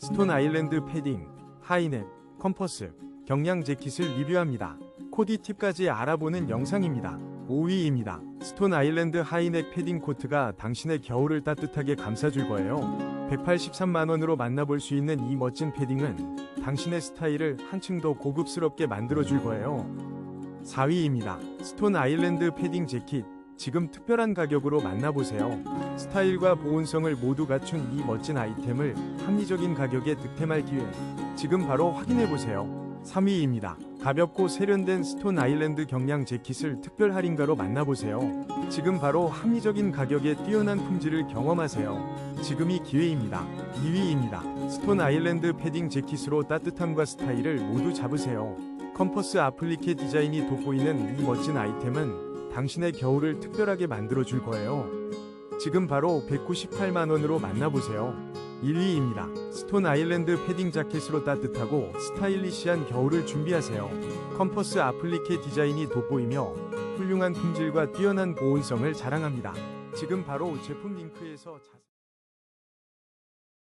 스톤 아일랜드 패딩, 하이넷, 컴퍼스, 경량 재킷을 리뷰합니다. 코디 팁까지 알아보는 영상입니다. 5위입니다. 스톤 아일랜드 하이넥 패딩 코트가 당신의 겨울을 따뜻하게 감싸줄 거예요. 183만원으로 만나볼 수 있는 이 멋진 패딩은 당신의 스타일을 한층 더 고급스럽게 만들어줄 거예요. 4위입니다. 스톤 아일랜드 패딩 재킷. 지금 특별한 가격으로 만나보세요. 스타일과 보온성을 모두 갖춘 이 멋진 아이템을 합리적인 가격에 득템할 기회. 지금 바로 확인해보세요. 3위입니다. 가볍고 세련된 스톤 아일랜드 경량 재킷을 특별 할인가로 만나보세요. 지금 바로 합리적인 가격에 뛰어난 품질을 경험하세요. 지금이 기회입니다. 2위입니다. 스톤 아일랜드 패딩 재킷으로 따뜻함과 스타일을 모두 잡으세요. 컴퍼스 아플리케 디자인이 돋보이는 이 멋진 아이템은 당신의 겨울을 특별하게 만들어 줄 거예요. 지금 바로 198만원으로 만나보세요. 1위입니다. 스톤 아일랜드 패딩 자켓으로 따뜻하고 스타일리시한 겨울을 준비하세요. 컴퍼스 아플리케 디자인이 돋보이며 훌륭한 품질과 뛰어난 보온성을 자랑합니다. 지금 바로 제품 링크에서 자...